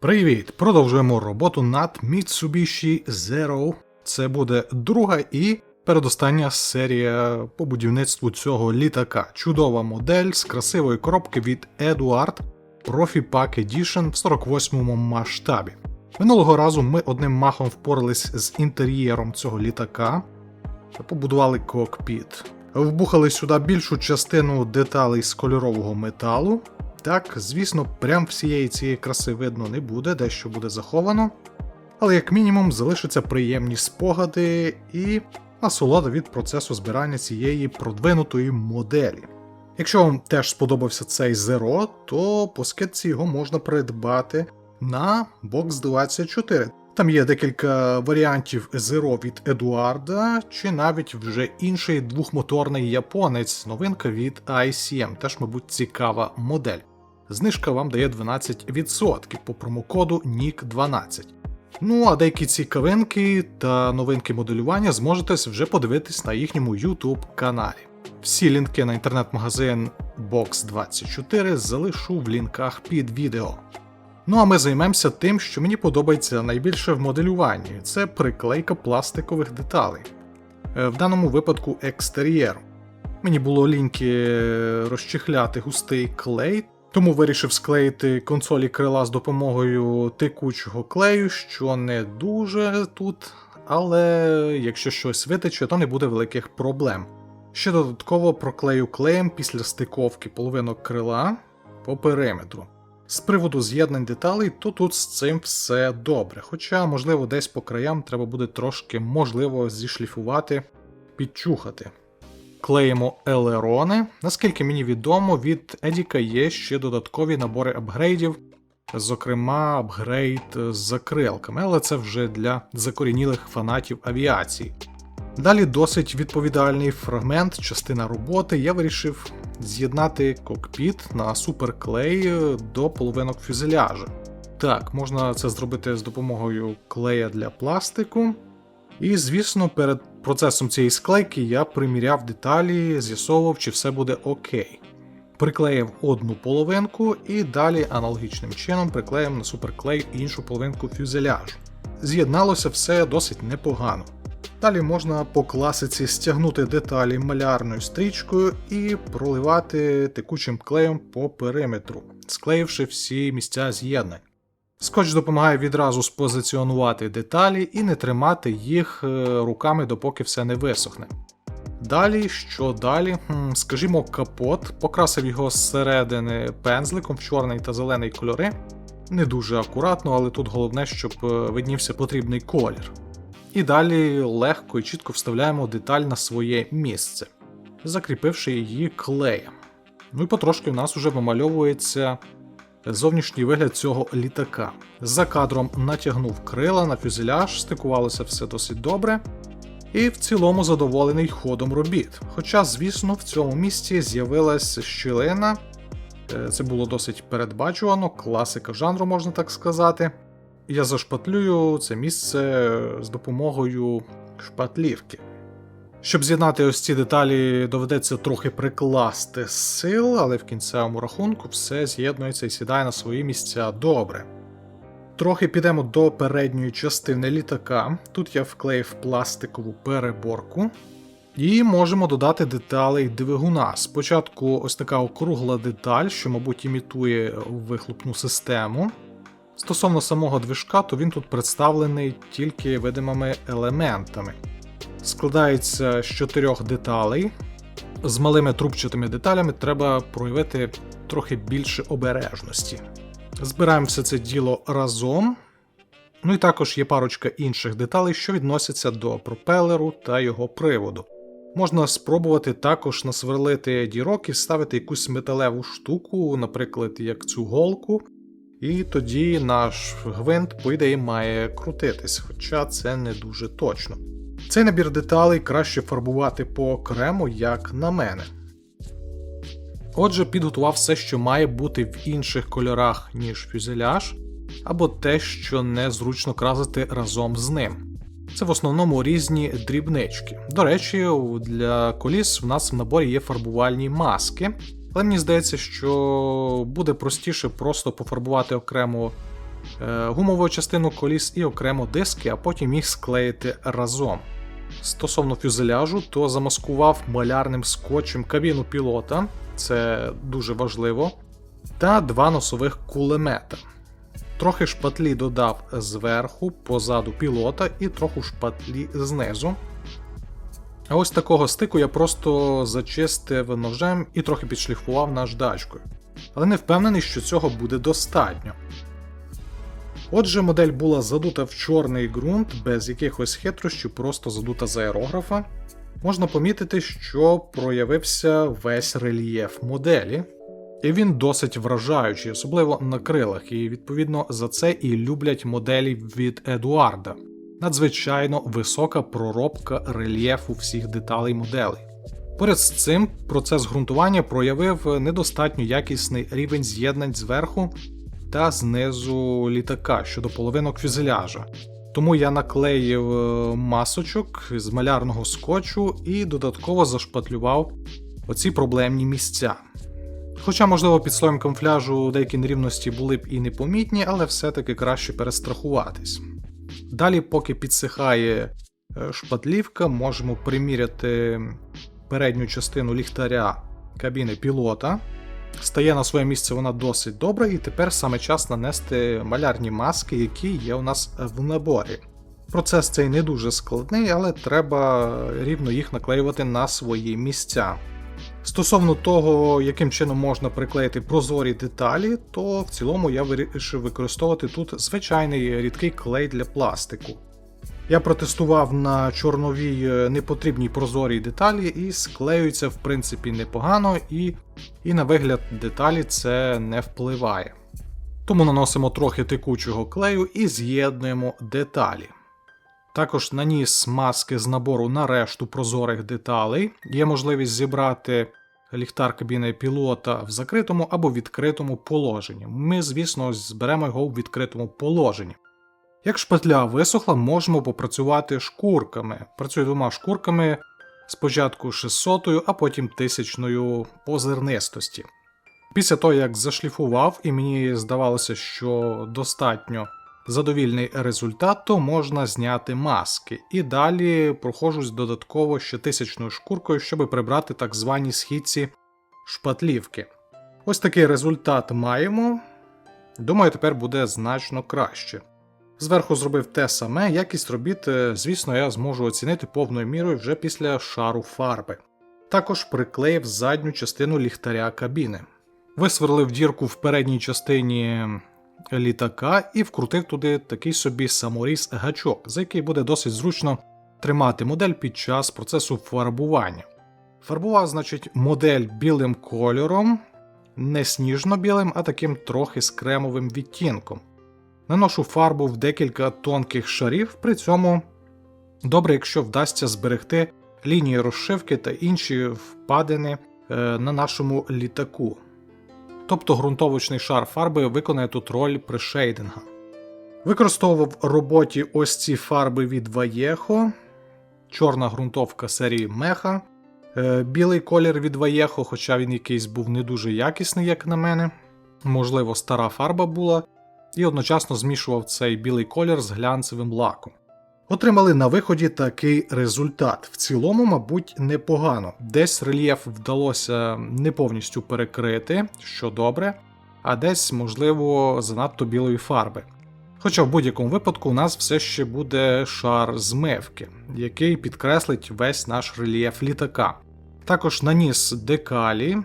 Привіт! Продовжуємо роботу над Mitsubishi Zero. Це буде друга і передостання серія по будівництву цього літака. Чудова модель з красивої коробки від Eduard Profi Pack Edition в 48-му масштабі. Минулого разу ми одним махом впорались з інтер'єром цього літака, побудували кокпіт, вбухали сюди більшу частину деталей з кольорового металу. Так, звісно, прям всієї цієї краси видно не буде, дещо буде заховано. Але як мінімум залишаться приємні спогади і насолода від процесу збирання цієї продвинутої моделі. Якщо вам теж сподобався цей Zero, то по скидці його можна придбати на Box 24. Там є декілька варіантів Zero від Едуарда, чи навіть вже інший двохмоторний японець, новинка від ICM, теж, мабуть, цікава модель. Знижка вам дає 12% по промокоду NIC12. Ну а деякі цікавинки та новинки моделювання зможете вже подивитись на їхньому YouTube каналі. Всі лінки на інтернет-магазин Box24 залишу в лінках під відео. Ну а ми займемося тим, що мені подобається найбільше в моделюванні це приклейка пластикових деталей. Е, В даному випадку екстер'єру. Мені було ліньки розчехляти густий клей, тому вирішив склеїти консолі крила з допомогою текучого клею, що не дуже тут, але якщо щось витече, то не буде великих проблем. Ще додатково проклею клеєм після стиковки половинок крила по периметру. З приводу з'єднань деталей, то тут з цим все добре. Хоча, можливо, десь по краям треба буде трошки можливо зішліфувати, підчухати. Клеїмо елерони. Наскільки мені відомо, від Едіка є ще додаткові набори апгрейдів, зокрема, апгрейд з закрилками, але це вже для закорінілих фанатів авіації. Далі досить відповідальний фрагмент, частина роботи. Я вирішив з'єднати кокпіт на суперклей до половинок фюзеляжа. Так, можна це зробити з допомогою клея для пластику. І, звісно, перед процесом цієї склейки я приміряв деталі, з'ясовував, чи все буде окей. Приклеїв одну половинку і далі аналогічним чином приклеїв на суперклей іншу половинку фюзеляжу. З'єдналося все досить непогано. Далі можна по класиці стягнути деталі малярною стрічкою і проливати текучим клеєм по периметру, склеївши всі місця з'єднань. Скотч допомагає відразу спозиціонувати деталі і не тримати їх е, руками, допоки все не висохне. Далі, що далі? Скажімо, капот, покрасив його зсередини пензликом в чорний та зелений кольори. Не дуже акуратно, але тут головне, щоб е, виднівся потрібний колір. І далі легко і чітко вставляємо деталь на своє місце, закріпивши її клеєм. Ну і потрошки у нас вже вимальовується зовнішній вигляд цього літака. За кадром натягнув крила на фюзеляж, стикувалося все досить добре. І в цілому задоволений ходом робіт. Хоча, звісно, в цьому місці з'явилась щілина. Е, Це було досить передбачувано, класика жанру, можна так сказати. Я зашпатлюю це місце з допомогою шпатлівки. Щоб з'єднати ось ці деталі, доведеться трохи прикласти сил, але в кінцевому рахунку все з'єднується і сідає на свої місця добре. Трохи підемо до передньої частини літака. Тут я вклеїв пластикову переборку. І можемо додати деталей двигуна. Спочатку ось така округла деталь, що, мабуть, імітує вихлопну систему. Стосовно самого движка, то він тут представлений тільки видимими елементами. Складається з чотирьох деталей. З малими трубчатими деталями треба проявити трохи більше обережності. Збираємо все це діло разом. Ну і також є парочка інших деталей, що відносяться до пропелеру та його приводу. Можна спробувати також насверлити дірок і вставити якусь металеву штуку, наприклад, як цю голку, і тоді наш гвинт, по ідеї, має крутитись, хоча це не дуже точно. Цей набір деталей краще фарбувати по окремо, як на мене. Отже, підготував все, що має бути в інших кольорах, ніж фюзеляж, або те, що незручно красити разом з ним. Це в основному різні дрібнички. До речі, для коліс в нас в наборі є фарбувальні маски, але мені здається, що буде простіше просто пофарбувати окремо е, гумову частину коліс і окремо диски, а потім їх склеїти разом. Стосовно фюзеляжу, то замаскував малярним скотчем кабіну пілота, це дуже важливо, та два носових кулемета. Трохи шпатлі додав зверху, позаду пілота і трохи шпатлі знизу. А ось такого стику я просто зачистив ножем і трохи підшліфував наждачкою. Але не впевнений, що цього буде достатньо. Отже, модель була задута в чорний ґрунт без якихось хитрощів, просто задута з аерографа. Можна помітити, що проявився весь рельєф моделі, і він досить вражаючий, особливо на крилах, і відповідно за це і люблять моделі від Едуарда. Надзвичайно висока проробка рельєфу всіх деталей моделей. Поряд з цим процес ґрунтування проявив недостатньо якісний рівень з'єднань зверху та знизу літака щодо половинок фюзеляжа. Тому я наклеїв е, масочок з малярного скотчу і додатково зашпатлював оці проблемні місця. Хоча, можливо, під слоєм камуфляжу деякі нерівності були б і непомітні, але все-таки краще перестрахуватись. Далі, поки підсихає е, шпатлівка, можемо приміряти передню частину ліхтаря кабіни пілота. Стає на своє місце вона досить добре, і тепер саме час нанести малярні маски, які є у нас в наборі. Процес цей не дуже складний, але треба рівно їх наклеювати на свої місця. Стосовно того, яким чином можна приклеїти прозорі деталі, то в цілому я вирішив використовувати тут звичайний рідкий клей для пластику. Я протестував на чорновій е, непотрібній прозорій деталі і склеюється в принципі непогано, і, і на вигляд деталі це не впливає. Тому наносимо трохи текучого клею і з'єднуємо деталі. Також наніс маски з набору на решту прозорих деталей. Є можливість зібрати ліхтар кабіни пілота в закритому або відкритому положенні. Ми, звісно, зберемо його в відкритому положенні. Як шпатля висохла, можемо попрацювати шкурками. Працюю двома шкурками спочатку 600, а потім 1000 по зернистості. Після того, як зашліфував, і мені здавалося, що достатньо задовільний результат, то можна зняти маски. І далі проходжусь додатково ще тисячною шкуркою, щоб прибрати так звані східці шпатлівки. Ось такий результат маємо. Думаю, тепер буде значно краще. Зверху зробив те саме, якість робіт, е, звісно, я зможу оцінити повною мірою вже після шару фарби. Також приклеїв задню частину ліхтаря кабіни. Висверлив дірку в передній частині літака і вкрутив туди такий собі саморіз гачок, за який буде досить зручно тримати модель під час процесу фарбування. Фарбував, значить, модель білим кольором, не сніжно-білим, а таким трохи з кремовим відтінком. Наношу фарбу в декілька тонких шарів, при цьому добре, якщо вдасться зберегти лінії розшивки та інші впадини е, на нашому літаку. Тобто ґрунтовочний шар фарби виконає тут роль пришейдинга. Використовував в роботі ось ці фарби від Vallejo, чорна ґрунтовка серії Меха, е, білий колір від Vallejo, хоча він якийсь був не дуже якісний, як на мене. Можливо, стара фарба була і одночасно змішував цей білий колір з глянцевим лаком. Отримали на виході такий результат. В цілому, мабуть, непогано. Десь рельєф вдалося не повністю перекрити, що добре, а десь, можливо, занадто білої фарби. Хоча в будь-якому випадку у нас все ще буде шар змивки, який підкреслить весь наш рельєф літака. Також наніс декалі.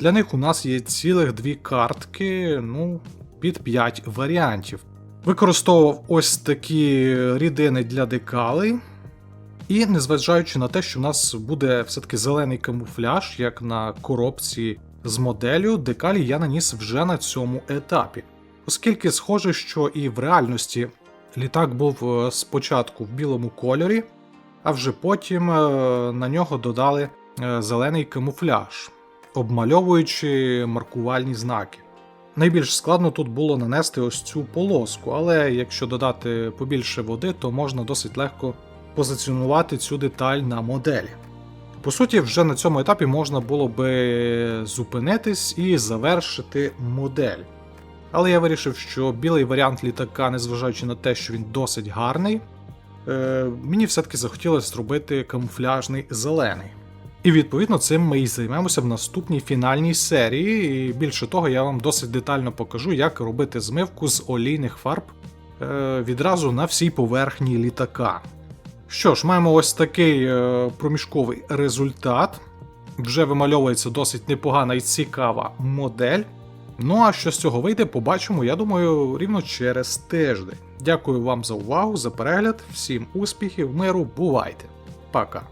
Для них у нас є цілих дві картки, ну, під 5 варіантів. Використовував ось такі рідини для декалей. І незважаючи на те, що в нас буде все-таки зелений камуфляж, як на коробці з моделлю, декалі я наніс вже на цьому етапі. Оскільки схоже, що і в реальності літак був е, спочатку в білому кольорі, а вже потім е, на нього додали е, зелений камуфляж, обмальовуючи маркувальні знаки. Найбільш складно тут було нанести ось цю полоску, але якщо додати побільше води, то можна досить легко позиціонувати цю деталь на моделі. По суті, вже на цьому етапі можна було би зупинитись і завершити модель. Але я вирішив, що білий варіант літака, незважаючи на те, що він досить гарний, е, мені все-таки захотілося зробити камуфляжний зелений. І відповідно цим ми і займемося в наступній фінальній серії. І більше того, я вам досить детально покажу, як робити змивку з олійних фарб е, відразу на всій поверхні літака. Що ж, маємо ось такий е, проміжковий результат. Вже вимальовується досить непогана і цікава модель. Ну а що з цього вийде, побачимо, я думаю, рівно через тиждень. Дякую вам за увагу, за перегляд, всім успіхів, миру, бувайте. Пока.